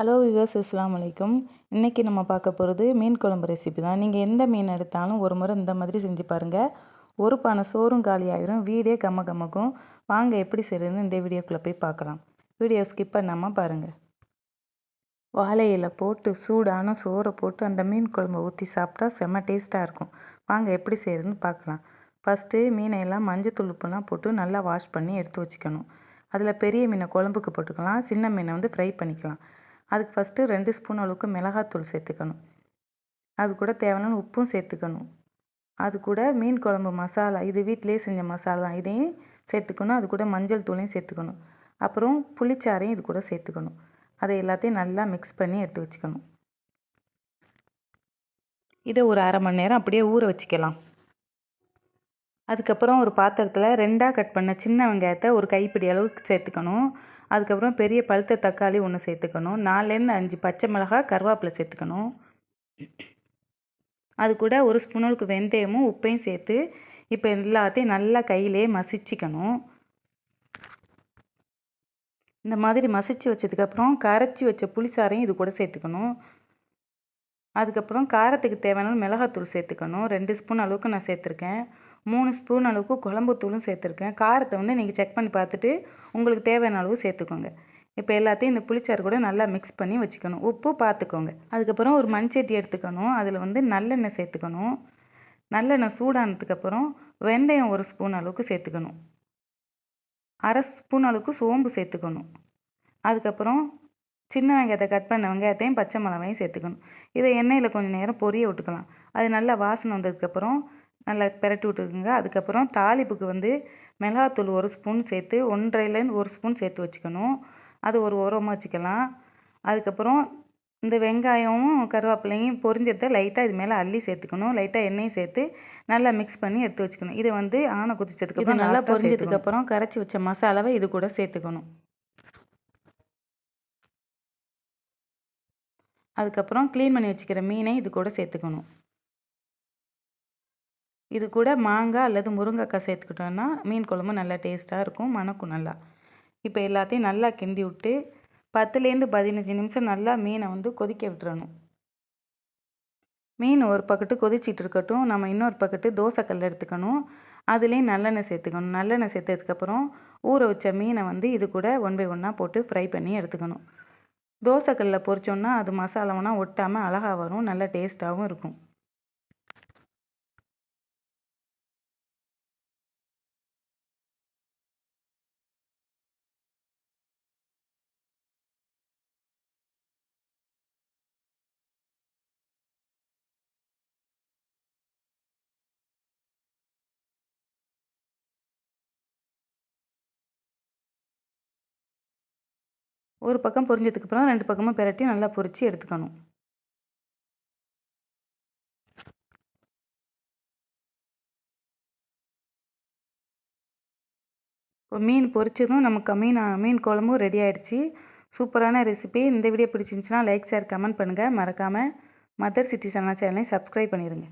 Hello viewers அஸ்லாம் வலைக்கும் இன்றைக்கி நம்ம பார்க்க போகிறது மீன் குழம்பு ரெசிபி தான். நீங்கள் எந்த மீன் எடுத்தாலும் ஒரு முறை இந்த மாதிரி செஞ்சு பாருங்கள் ஒரு பானை சோறும் காலி வீடே கம்ம கம்மக்கும் வாங்க எப்படி செய்யறதுன்னு இந்த வீடியோக்குள்ளே போய் பார்க்கலாம். வீடியோ ஸ்கிப் பண்ணாமல் பாருங்கள் வாழையில போட்டு சூடான சோறை போட்டு அந்த மீன் குழம்பை ஊற்றி சாப்பிட்டா செம்ம டேஸ்ட்டாக இருக்கும். வாங்க எப்படி செய்கிறதுன்னு பார்க்கலாம். ஃபஸ்ட்டு மீனை எல்லாம் மஞ்சள் துளுப்புலாம் போட்டு நல்லா வாஷ் பண்ணி எடுத்து வச்சுக்கணும். அதில் பெரிய மீனை குழம்புக்கு போட்டுக்கலாம். சின்ன மீனை வந்து ஃப்ரை பண்ணிக்கலாம். அதுக்கு ஃபஸ்ட்டு ரெண்டு ஸ்பூன் அளவுக்கு மிளகாத்தூள் சேர்த்துக்கணும். அது கூட தேவையான உப்பும் சேர்த்துக்கணும். அது கூட மீன் குழம்பு மசாலா இது வீட்டிலே செஞ்ச மசாலா தான். இதையும் சேர்த்துக்கணும். அது கூட மஞ்சள் தூளையும் சேர்த்துக்கணும். அப்புறம் புளிச்சாரையும் இது கூட சேர்த்துக்கணும். அதை எல்லாத்தையும் நல்லா மிக்ஸ் பண்ணி எடுத்து வச்சுக்கணும். இதை ஒரு அரை மணி நேரம் அப்படியே ஊற வச்சுக்கலாம். அதுக்கப்புறம் ஒரு பாத்திரத்தில் ரெண்டாக கட் பண்ண சின்ன வெங்காயத்தை ஒரு கைப்பிடி அளவுக்கு சேர்த்துக்கணும். அதுக்கப்புறம் பெரிய பழுத்த தக்காளி ஒன்று சேர்த்துக்கணும். நாலுலேருந்து அஞ்சு பச்சை மிளகாய் கருவேப்பிலை சேர்த்துக்கணும். அது கூட ஒரு ஸ்பூனுக்கு வெந்தயமும் உப்பையும் சேர்த்து இப்போ எல்லாத்தையும் நல்லா கையிலே மசிச்சிக்கணும். இந்த மாதிரி மசிச்சு வச்சதுக்கப்புறம் கரைச்சி வச்ச புளிசாரையும் இது கூட சேர்த்துக்கணும். அதுக்கப்புறம் காரத்துக்கு தேவையான மிளகாத்தூள் சேர்த்துக்கணும். ரெண்டு ஸ்பூன் அளவுக்கு நான் சேர்த்துருக்கேன். மூணு ஸ்பூன் அளவுக்கு குழம்பு தூளும் சேர்த்துருக்கேன். காரத்தை வந்து நீங்கள் செக் பண்ணி பார்த்துட்டு உங்களுக்கு தேவையான அளவு சேர்த்துக்கோங்க. இப்போ எல்லாத்தையும் இந்த புளிச்சாறு கூட நல்லா மிக்ஸ் பண்ணி வச்சுக்கணும். உப்பு பார்த்துக்கோங்க. அதுக்கப்புறம் ஒரு மண்சட்டி எடுத்துக்கணும். அதில் வந்து நல்லெண்ணெய் சேர்த்துக்கணும். நல்லெண்ணெய் சூடானதுக்கப்புறம் வெந்தயம் ஒரு ஸ்பூன் அளவுக்கு சேர்த்துக்கணும். அரை ஸ்பூன் அளவுக்கு சோம்பு சேர்த்துக்கணும். அதுக்கப்புறம் சின்ன வெங்காயத்தை கட் பண்ண வெங்காயத்தையும் பச்சை மிளகாயும் சேர்த்துக்கணும். இதை எண்ணெயில் கொஞ்சம் நேரம் பொரிய விட்டுக்கலாம். அது நல்லா வாசனை வந்ததுக்கப்புறம் நல்லா பெரட்டி விட்டுக்குங்க. அதுக்கப்புறம் தாளிப்புக்கு வந்து மிளகாத்தூள் ஒரு ஸ்பூன் சேர்த்து ஒன்றரைலேருந்து ஒரு ஸ்பூன் சேர்த்து வச்சுக்கணும். அது ஒரு உரமாக வச்சுக்கலாம். அதுக்கப்புறம் இந்த வெங்காயமும் கருவேப்பிலையும் பொரிஞ்சதை லைட்டாக இது மேலே அள்ளி சேர்த்துக்கணும். லைட்டாக எண்ணெயும் சேர்த்து நல்லா மிக்ஸ் பண்ணி எடுத்து வச்சுக்கணும். இதை வந்து ஆனை குதிச்சதுக்கப்புறம் நல்லா பொரிஞ்சதுக்கப்புறம் கரைச்சி வச்ச மசாலாவை இது கூட சேர்த்துக்கணும். அதுக்கப்புறம் க்ளீன் பண்ணி வச்சுக்கிற மீனை இது கூட சேர்த்துக்கணும். இது கூட மாங்காய் அல்லது முருங்கைக்காய் சேர்த்துக்கிட்டோன்னா மீன் குழம்பு நல்லா டேஸ்ட்டாக இருக்கும் மணக்கும் நல்லா. இப்போ எல்லாத்தையும் நல்லா கிண்டி விட்டு பத்துலேருந்து பதினஞ்சு நிமிஷம் நல்லா மீனை வந்து கொதிக்க விட்டுறணும். மீன் ஒரு பக்கத்து கொதிச்சிட்டு இருக்கட்டும் நம்ம இன்னொரு பக்கத்து தோசைக்கல் எடுத்துக்கணும் அதுலேயும் நல்லெண்ணெய் சேர்த்துக்கணும். நல்லெண்ணெய் சேர்த்ததுக்கப்புறம் ஊற வச்ச மீனை வந்து இது கூட ஒன் பை ஒன்னாக போட்டு ஃப்ரை பண்ணி எடுத்துக்கணும். தோசைக்கல்லில் பொரிச்சோன்னா அது மசாலாவெல்லாம் ஒட்டாமல் அழகாக வரும் நல்லா டேஸ்ட்டாகவும் இருக்கும். ஒரு பக்கம் பொரிஞ்சதுக்கப்புறம் ரெண்டு பக்கமும் பெரட்டி நல்லா பொரித்து எடுத்துக்கணும். இப்போ மீன் பொரிச்சதும் நமக்கு மீன் மீன் குழம்பும் ரெடி ஆகிடுச்சி சூப்பரான ரெசிபி இந்த வீடியோ பிடிச்சிருந்துச்சுன்னா லைக் ஷேர் கமெண்ட் பண்ணுங்கள் மறக்காமல் மதர் சிட்டி சனா சேனலை சப்ஸ்கிரைப் பண்ணிடுங்க